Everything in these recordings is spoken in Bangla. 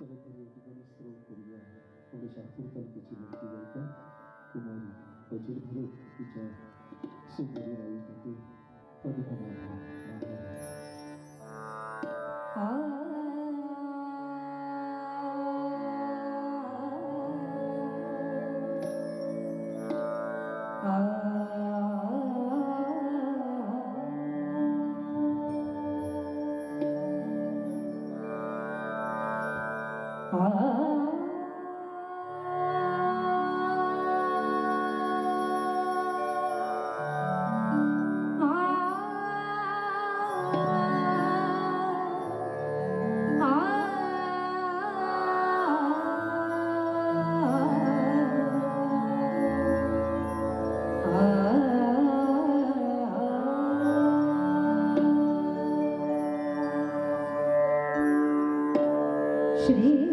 ছেড়ে ধীরে জীবনে শ্রম করিয়া ওড়িশার কীর্তনকে ছিলেন জীবনটা should hear.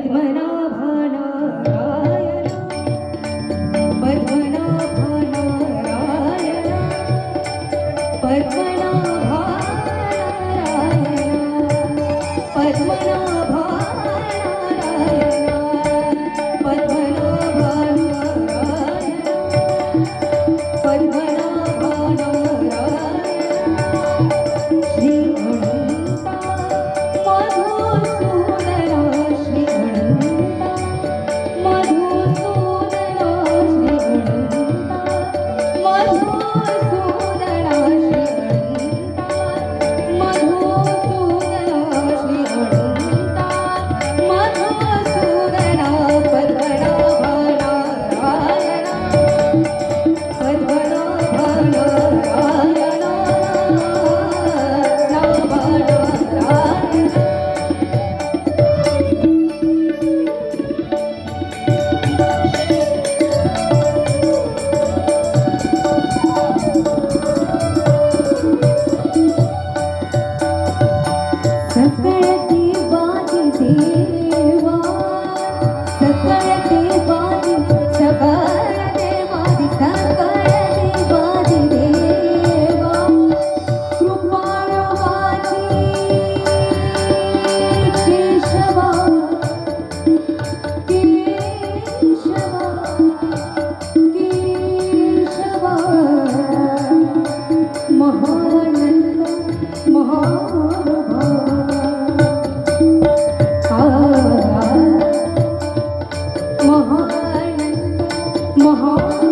khỏi mà đâu 一个人 Morro.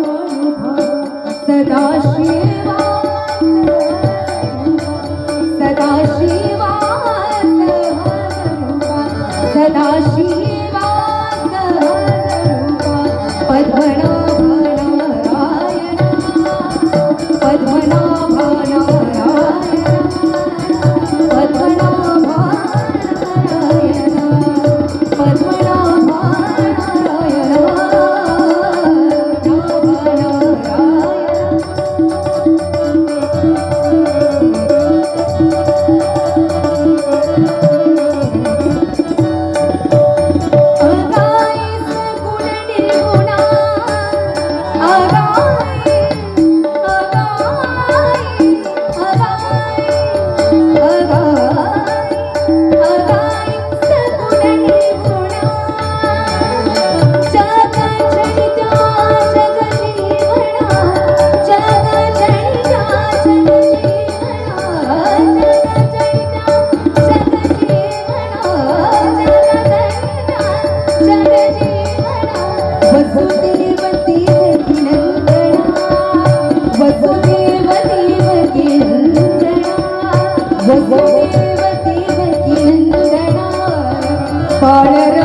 Oh. পরের